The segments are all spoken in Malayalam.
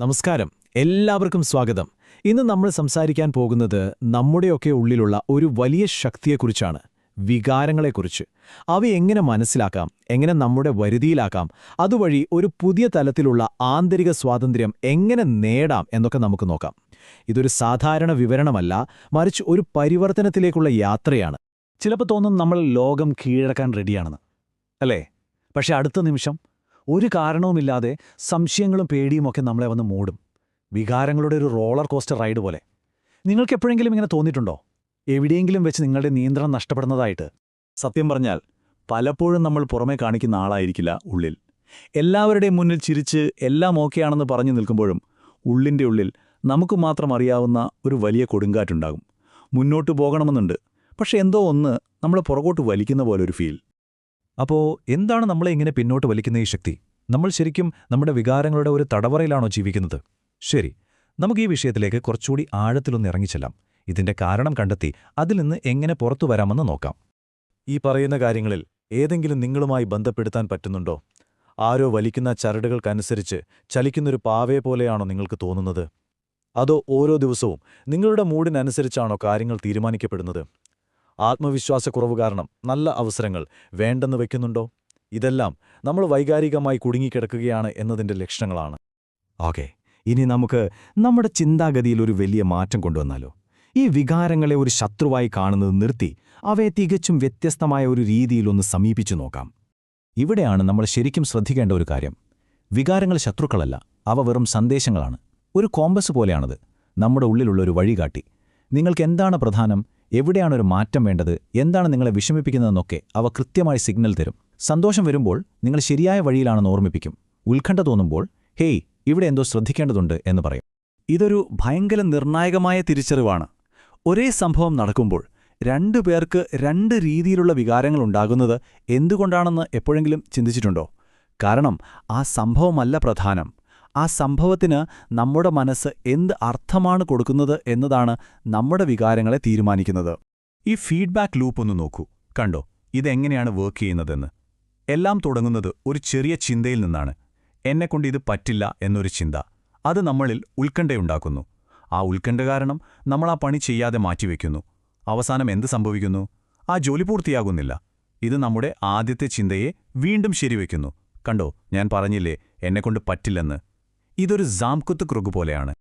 നമസ്കാരം. എല്ലാവർക്കും സ്വാഗതം. ഇന്ന് നമ്മൾ സംസാരിക്കാൻ പോകുന്നത് നമ്മുടെയൊക്കെ ഉള്ളിലുള്ള ഒരു വലിയ ശക്തിയെക്കുറിച്ചാണ് വികാരങ്ങളെക്കുറിച്ച്. അവ എങ്ങനെ മനസ്സിലാക്കാം എങ്ങനെ നമ്മുടെ വരുതിയിലാക്കാം അതുവഴി ഒരു പുതിയ തലത്തിലുള്ള ആന്തരിക സ്വാതന്ത്ര്യം എങ്ങനെ നേടാം എന്നൊക്കെ നമുക്ക് നോക്കാം. ഇതൊരു സാധാരണ വിവരണമല്ല മറിച്ച് ഒരു പരിവർത്തനത്തിലേക്കുള്ള യാത്രയാണ്. ചിലപ്പോൾ തോന്നും നമ്മൾ ലോകം കീഴടക്കാൻ റെഡിയാണെന്ന് അല്ലേ? പക്ഷെ അടുത്ത നിമിഷം ഒരു കാരണവുമില്ലാതെ സംശയങ്ങളും പേടിയുമൊക്കെ നമ്മളെ വന്ന് മൂടും. വികാരങ്ങളുടെ ഒരു റോളർ കോസ്റ്റർ റൈഡ് പോലെ. നിങ്ങൾക്ക് എപ്പോഴെങ്കിലും ഇങ്ങനെ തോന്നിയിട്ടുണ്ടോ? എവിടെയെങ്കിലും വെച്ച് നിങ്ങളുടെ നിയന്ത്രണം നഷ്ടപ്പെടുന്നതായിട്ട്? സത്യം പറഞ്ഞാൽ പലപ്പോഴും നമ്മൾ പുറമേ കാണിക്കുന്ന ആളായിരിക്കില്ല ഉള്ളിൽ. എല്ലാവരുടെയും മുന്നിൽ ചിരിച്ച് എല്ലാം ഓക്കെയാണെന്ന് പറഞ്ഞു നിൽക്കുമ്പോഴും ഉള്ളിന്റെ ഉള്ളിൽ നമുക്ക് മാത്രം അറിയാവുന്ന ഒരു വലിയ കൊടുങ്കാറ്റുണ്ടാകും. മുന്നോട്ട് പോകണമെന്നുണ്ട്. പക്ഷെ എന്തോ ഒന്ന് നമ്മളെ പുറകോട്ട് വലിക്കുന്ന പോലെ ഒരു ഫീൽ അപ്പോ എന്താണ് നമ്മളെ ഇങ്ങനെ പിന്നോട്ട് വലിക്കുന്ന ഈ ശക്തി? നമ്മൾ ശരിക്കും നമ്മുടെ വികാരങ്ങളുടെ ഒരു തടവറയിലാണോ ജീവിക്കുന്നത്? ശരി നമുക്ക് ഈ വിഷയത്തിലേക്ക് കുറച്ചുകൂടി ആഴത്തിലൊന്ന് ഇറങ്ങിച്ചെല്ലാം. ഇതിന്റെ കാരണം കണ്ടെത്തി അതിൽ നിന്ന് എങ്ങനെ പുറത്തു വരാമെന്ന് നോക്കാം. ഈ പറയുന്ന കാര്യങ്ങളിൽ ഏതെങ്കിലും നിങ്ങളുമായി ബന്ധപ്പെടുത്താൻ പറ്റുന്നുണ്ടോ? ആരോ വലിക്കുന്ന ചരടുകൾക്കനുസരിച്ച് ചലിക്കുന്നൊരു പാവയെ പോലെയാണോ നിങ്ങൾക്ക് തോന്നുന്നത്? അതോ ഓരോ ദിവസവും നിങ്ങളുടെ മൂഡിനനുസരിച്ചാണോ കാര്യങ്ങൾ തീരുമാനിക്കപ്പെടുന്നത്? ആത്മവിശ്വാസക്കുറവ് കാരണം നല്ല അവസരങ്ങൾ വേണ്ടെന്ന് വെക്കുന്നുണ്ടോ? ഇതെല്ലാം നമ്മൾ വൈകാരികമായി കുടുങ്ങിക്കിടക്കുകയാണ് എന്നതിന്റെ ലക്ഷണങ്ങളാണ്. ഓക്കെ ഇനി നമുക്ക് നമ്മുടെ ചിന്താഗതിയിൽ ഒരു വലിയ മാറ്റം കൊണ്ടുവന്നാലോ? ഈ വികാരങ്ങളെ ഒരു ശത്രുവായി കാണുന്നത് നിർത്തി അവയെ തികച്ചും വ്യത്യസ്തമായ ഒരു രീതിയിലൊന്ന് സമീപിച്ചു നോക്കാം. ഇവിടെയാണ് നമ്മൾ ശരിക്കും ശ്രദ്ധിക്കേണ്ട ഒരു കാര്യം. വികാരങ്ങൾ ശത്രുക്കളല്ല അവ വെറും സന്ദേശങ്ങളാണ്. ഒരു കോമ്പസ് പോലെയാണത് നമ്മുടെ ഉള്ളിലുള്ള ഒരു വഴികാട്ടി. നിങ്ങൾക്ക് എന്താണ് പ്രധാനം? എവിടെയാണ് ഒരു മാറ്റം വേണ്ടത്? എന്താണ് നിങ്ങളെ വിഷമിപ്പിക്കുന്നതെന്നൊക്കെ അവ കൃത്യമായി സിഗ്നൽ തരും. സന്തോഷം വരുമ്പോൾ നിങ്ങൾ ശരിയായ വഴിയിലാണെന്ന് ഓർമ്മിപ്പിക്കും. ഉത്കണ്ഠ തോന്നുമ്പോൾ ഹേയ് ഇവിടെ എന്തോ ശ്രദ്ധിക്കേണ്ടതുണ്ട് എന്ന് പറയും. ഇതൊരു ഭയങ്കര നിർണായകമായ തിരിച്ചറിവാണ്. ഒരേ സംഭവം നടക്കുമ്പോൾ രണ്ടു പേർക്ക് രണ്ട് രീതിയിലുള്ള വികാരങ്ങൾ ഉണ്ടാകുന്നത് എന്തുകൊണ്ടാണെന്ന് എപ്പോഴെങ്കിലും ചിന്തിച്ചിട്ടുണ്ടോ? കാരണം ആ സംഭവമല്ല പ്രധാനം. ആ സംഭവത്തിന് നമ്മുടെ മനസ്സ് എന്ത് അർത്ഥമാണ് കൊടുക്കുന്നത് എന്നതാണ് നമ്മുടെ വികാരങ്ങളെ തീരുമാനിക്കുന്നത്. ഈ ഫീഡ്ബാക്ക് ലൂപ്പ് ഒന്ന് നോക്കൂ. കണ്ടോ? ഇതെങ്ങനെയാണ് വർക്ക് ചെയ്യുന്നതെന്ന്. എല്ലാം തുടങ്ങുന്നത് ഒരു ചെറിയ ചിന്തയിൽ നിന്നാണ്. എന്നെക്കൊണ്ട് ഇത് പറ്റില്ല എന്നൊരു ചിന്ത. അത് നമ്മളിൽ ഉത്കണ്ഠയുണ്ടാക്കുന്നു ആ ഉത്കണ്ഠ കാരണം നമ്മൾ ആ പണി ചെയ്യാതെ മാറ്റിവെക്കുന്നു. അവസാനം എന്ത് സംഭവിക്കുന്നു? ആ ജോലി പൂർത്തിയാകുന്നില്ല. ഇത് നമ്മുടെ ആദ്യത്തെ ചിന്തയെ വീണ്ടും ശരിവെക്കുന്നു. കണ്ടോ? ഞാൻ പറഞ്ഞില്ലേ എന്നെക്കൊണ്ട് പറ്റില്ലെന്ന്. ഇതൊരു ജാംകുത്ത് ക്രുഗ് പോലെയാണ്.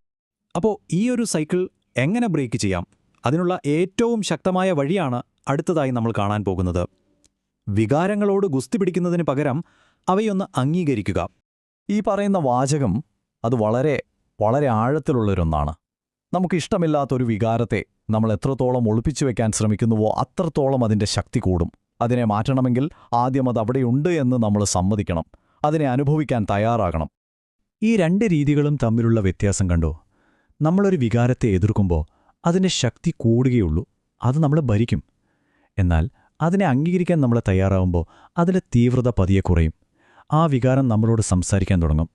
അപ്പോൾ ഈ ഒരു സൈക്കിൾ എങ്ങനെ ബ്രേക്ക് ചെയ്യാം? അതിനുള്ള ഏറ്റവും ശക്തമായ വഴിയാണ് അടുത്തതായി നമ്മൾ കാണാൻ പോകുന്നത്. വികാരങ്ങളോട് ഗുസ്തി പിടിക്കുന്നതിന് പകരം അവയൊന്ന് അംഗീകരിക്കുക. ഈ പറയുന്ന വാചകം അത് വളരെ വളരെ ആഴത്തിലുള്ളൊരൊന്നാണ്. നമുക്കിഷ്ടമില്ലാത്തൊരു വികാരത്തെ നമ്മൾ എത്രത്തോളം ഒളിപ്പിച്ചു വയ്ക്കാൻ ശ്രമിക്കുന്നുവോ അത്രത്തോളം അതിന്റെ ശക്തി കൂടും. അതിനെ മാറ്റണമെങ്കിൽ ആദ്യം അത് അവിടെയുണ്ട് എന്ന് നമ്മൾ സമ്മതിക്കണം. അതിനെ അനുഭവിക്കാൻ തയ്യാറാകണം. ഈ രണ്ട് രീതികളും തമ്മിലുള്ള വ്യത്യാസം കണ്ടോ? നമ്മളൊരു വികാരത്തെ എതിർക്കുമ്പോൾ അതിന്റെ ശക്തി കൂടുകയുള്ളൂ അത് നമ്മൾ ഭരിക്കും. എന്നാൽ അതിനെ അംഗീകരിക്കാൻ നമ്മൾ തയ്യാറാവുമ്പോൾ അതിലെ തീവ്രത പതിയെ കുറയും. ആ വികാരം നമ്മളോട് സംസാരിക്കാൻ തുടങ്ങും.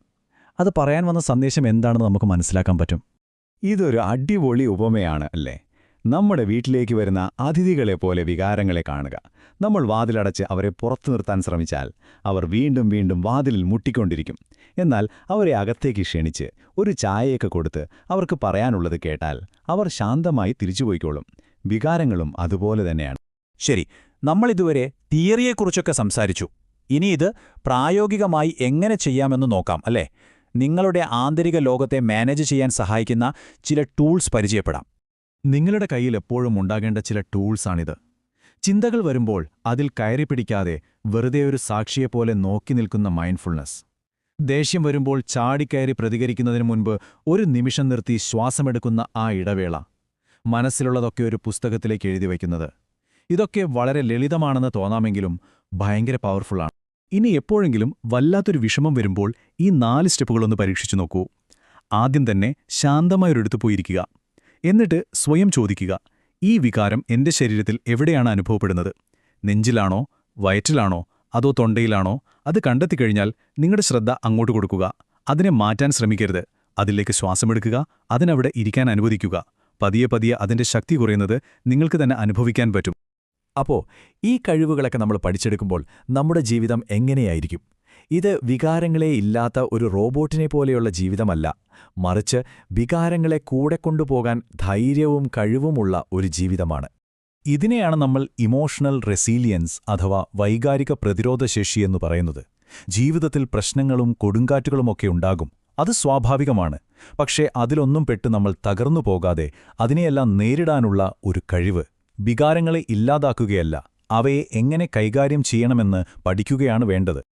അത് പറയാൻ വന്ന സന്ദേശം എന്താണെന്ന് നമുക്ക് മനസ്സിലാക്കാൻ പറ്റും. ഇതൊരു അടിപൊളി ഉപമയാണ് അല്ലേ? നമ്മുടെ വീട്ടിലേക്ക് വരുന്ന അതിഥികളെ പോലെ വികാരങ്ങളെ കാണുക. നമ്മൾ വാതിലടച്ച് അവരെ പുറത്തു നിർത്താൻ ശ്രമിച്ചാൽ അവർ വീണ്ടും വീണ്ടും വാതിലിൽ മുട്ടിക്കൊണ്ടിരിക്കും. എന്നാൽ അവരെ അകത്തേക്ക് ക്ഷണിച്ച് ഒരു ചായയൊക്കെ കൊടുത്ത് അവർക്ക് പറയാനുള്ളത് കേട്ടാൽ അവർ ശാന്തമായി തിരിച്ചുപോയിക്കോളും വികാരങ്ങളും അതുപോലെ തന്നെയാണ്. ശരി നമ്മളിതുവരെ തിയറിയെക്കുറിച്ചൊക്കെ സംസാരിച്ചു. ഇനി ഇത് പ്രായോഗികമായി എങ്ങനെ ചെയ്യാമെന്ന് നോക്കാം അല്ലേ? നിങ്ങളുടെ ആന്തരിക ലോകത്തെ മാനേജ് ചെയ്യാൻ സഹായിക്കുന്ന ചില ടൂൾസ് പരിചയപ്പെടാം. നിങ്ങളുടെ കയ്യിൽ എപ്പോഴും ഉണ്ടാകേണ്ട ചില ടൂൾസാണിത്. ചിന്തകൾ വരുമ്പോൾ അതിൽ കയറി പിടിക്കാതെ വെറുതെ ഒരു സാക്ഷിയെപ്പോലെ നോക്കി നിൽക്കുന്ന മൈൻഡ്ഫുൾനെസ് ദേഷ്യം വരുമ്പോൾ ചാടിക്കയറി പ്രതികരിക്കുന്നതിന് മുൻപ് ഒരു നിമിഷം നിർത്തി ശ്വാസമെടുക്കുന്ന ആ ഇടവേള. മനസ്സിലുള്ളതൊക്കെ ഒരു പുസ്തകത്തിലേക്ക് എഴുതി വയ്ക്കുന്നത്. ഇതൊക്കെ വളരെ ലളിതമാണെന്ന് തോന്നാമെങ്കിലും ഭയങ്കര പവർഫുള്ളാണ് ഇനി എപ്പോഴെങ്കിലും വല്ലാത്തൊരു വിഷമം വരുമ്പോൾ ഈ നാല് സ്റ്റെപ്പുകളൊന്ന് പരീക്ഷിച്ചു നോക്കൂ. ആദ്യം തന്നെ ശാന്തമായൊരിടത്ത് പോയിരിക്കുക. എന്നിട്ട് സ്വയം ചോദിക്കുക ഈ വികാരം എന്റെ ശരീരത്തിൽ എവിടെയാണ് അനുഭവപ്പെടുന്നത്? നെഞ്ചിലാണോ? വയറ്റിലാണോ? അതോ തൊണ്ടയിലാണോ? അത് കണ്ടെത്തിക്കഴിഞ്ഞാൽ നിങ്ങളുടെ ശ്രദ്ധ അങ്ങോട്ട് കൊടുക്കുക. അതിനെ മാറ്റാൻ ശ്രമിക്കരുത്. അതിലേക്ക് ശ്വാസമെടുക്കുക അതിനവിടെ ഇരിക്കാൻ അനുവദിക്കുക. പതിയെ പതിയെ അതിന്റെ ശക്തി കുറയുന്നത് നിങ്ങൾക്ക് തന്നെ അനുഭവിക്കാൻ പറ്റും. അപ്പോൾ ഈ കഴിവുകളൊക്കെ നമ്മൾ പഠിച്ചെടുക്കുമ്പോൾ നമ്മുടെ ജീവിതം എങ്ങനെയായിരിക്കും? ഇത് വികാരങ്ങളെ ഇല്ലാത്ത ഒരു റോബോട്ടിനെ പോലെയുള്ള ജീവിതമല്ല. മറിച്ച് വികാരങ്ങളെ കൂടെ കൊണ്ടുപോകാൻ ധൈര്യവും കഴിവുമുള്ള ഒരു ജീവിതമാണ്. ഇതിനെയാണ് നമ്മൾ ഇമോഷണൽ റെസീലിയൻസ് അഥവാ വൈകാരിക പ്രതിരോധശേഷി എന്ന് പറയുന്നത്. ജീവിതത്തിൽ പ്രശ്നങ്ങളും കൊടുങ്കാറ്റുകളുമൊക്കെ ഉണ്ടാകും. അത് സ്വാഭാവികമാണ്. പക്ഷേ അതിലൊന്നും പെട്ട് നമ്മൾ തകർന്നു പോകാതെ അതിനെയെല്ലാം നേരിടാനുള്ള ഒരു കഴിവ്. വികാരങ്ങളെ ഇല്ലാതാക്കുകയല്ല. അവയെ എങ്ങനെ കൈകാര്യം ചെയ്യണമെന്ന് പഠിക്കുകയാണ് വേണ്ടത്.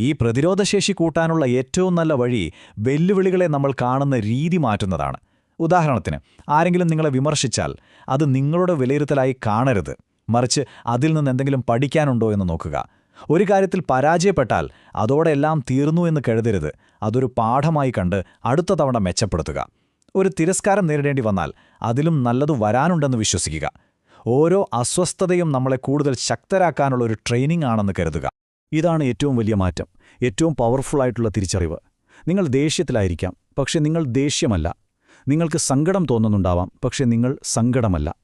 ഈ പ്രതിരോധശേഷി കൂട്ടാനുള്ള ഏറ്റവും നല്ല വഴി വെല്ലുവിളികളെ നമ്മൾ കാണുന്ന രീതി മാറ്റുന്നതാണ്. ഉദാഹരണത്തിന് ആരെങ്കിലും നിങ്ങളെ വിമർശിച്ചാൽ അത് നിങ്ങളുടെ വിലയിരുത്തലായി കാണരുത്. മറിച്ച് അതിൽ നിന്ന് എന്തെങ്കിലും പഠിക്കാനുണ്ടോ എന്ന് നോക്കുക. ഒരു കാര്യത്തിൽ പരാജയപ്പെട്ടാൽ അതോടെ എല്ലാം തീർന്നു എന്ന് കരുതരുത്. അതൊരു പാഠമായി കണ്ട് അടുത്ത തവണ മെച്ചപ്പെടുത്തുക. ഒരു തിരസ്കാരം നേരിടേണ്ടി വന്നാൽ അതിലും നല്ലത് വരാനുണ്ടെന്ന് വിശ്വസിക്കുക. ഓരോ അസ്വസ്ഥതയും നമ്മളെ കൂടുതൽ ശക്തരാക്കാനുള്ള ഒരു ട്രെയിനിങ് ആണെന്ന് കരുതുക. ഇതാണ് ഏറ്റവും വലിയ മാറ്റം ഏറ്റവും പവർഫുള്ളായിട്ടുള്ള തിരിച്ചറിവ്. നിങ്ങൾ ദേഷ്യത്തിലായിരിക്കാം പക്ഷെ നിങ്ങൾ ദേഷ്യമല്ല. നിങ്ങൾക്ക് സങ്കടം തോന്നുന്നുണ്ടാവാം പക്ഷെ നിങ്ങൾ സങ്കടമല്ല.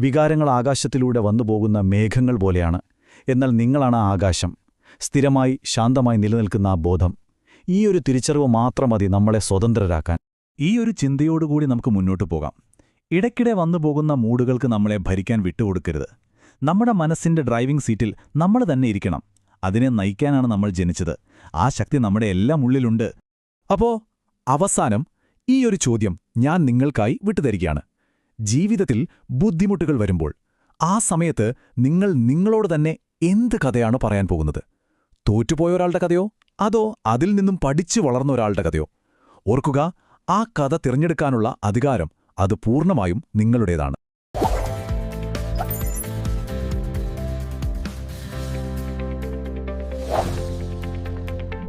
വികാരങ്ങൾ ആകാശത്തിലൂടെ വന്നുപോകുന്ന മേഘങ്ങൾ പോലെയാണ്. എന്നാൽ നിങ്ങളാണ് ആകാശം. സ്ഥിരമായി ശാന്തമായി നിലനിൽക്കുന്ന ആ ബോധം. ഈ ഒരു തിരിച്ചറിവ് മാത്രം മതി നമ്മളെ സ്വതന്ത്രരാക്കാൻ. ഈ ഒരു ചിന്തയോടുകൂടി നമുക്ക് മുന്നോട്ട് പോകാം. ഇടയ്ക്കിടെ വന്നുപോകുന്ന മൂഡുകൾക്ക് നമ്മളെ ഭരിക്കാൻ വിട്ടുകൊടുക്കരുത്. നമ്മുടെ മനസ്സിന്റെ ഡ്രൈവിംഗ് സീറ്റിൽ നമ്മൾ തന്നെ ഇരിക്കണം. അതിനെ നയിക്കാനാണ് നമ്മൾ ജനിച്ചത്. ആ ശക്തി നമ്മുടെ എല്ലാം ഉള്ളിലുണ്ട്. അപ്പോ അവസാനം ഈ ഒരു ചോദ്യം ഞാൻ നിങ്ങൾക്കായി വിട്ടുതരികയാണ്. ജീവിതത്തിൽ ബുദ്ധിമുട്ടുകൾ വരുമ്പോൾ ആ സമയത്ത് നിങ്ങൾ നിങ്ങളോട് തന്നെ എന്ത് കഥയാണ് പറയാൻ പോകുന്നത്? തോറ്റുപോയ ഒരാളുടെ കഥയോ? അതോ അതിൽ നിന്നും പഠിച്ചു വളർന്ന ഒരാളുടെ കഥയോ? ഓർക്കുക ആ കഥ തിരഞ്ഞെടുക്കാനുള്ള അധികാരം അത് പൂർണമായും നിങ്ങളുടേതാണ്.